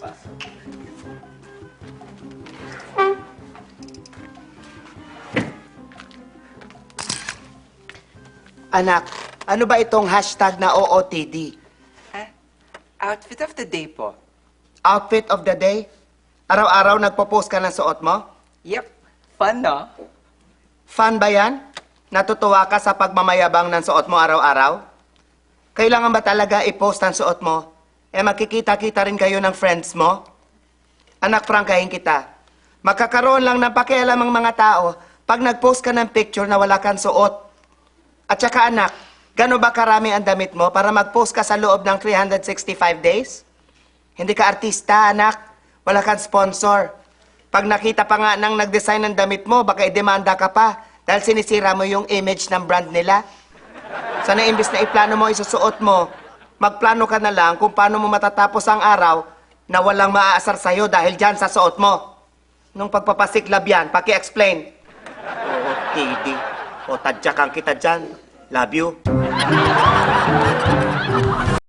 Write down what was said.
Passa. Anak, ano ba itong hashtag na OOTD? Ha? Outfit of the day po. Outfit of the day? Araw-araw nagpo-post ka ng suot mo? Yep. Fun, no? Fun ba yan? Natutuwa ka sa pagmamayabang ng suot mo araw-araw? Kailangan ba talaga i-post ang suot mo? Eh magkikita-kita rin kayo ng friends mo? Anak, prangkahin kita. Magkakaroon lang ng pakialam ang mga tao pag nag-post ka ng picture na wala kang suot. At saka anak, gano'n ba karami ang damit mo para mag-post ka sa loob ng 365 days? Hindi ka artista, anak. Wala kang sponsor. Pag nakita pa nga ng nag-design ng damit mo, baka idemanda ka pa dahil sinisira mo yung image ng brand nila. Sana imbis na iplano mo isusuot mo, magplano ka na lang kung paano mo matatapos ang araw na walang maaasar sa'yo dahil dyan sa suot mo. Nung pagpapasiklab yan, paki-explain. Oo, TD. O, tadyakan kita dyan. Love you.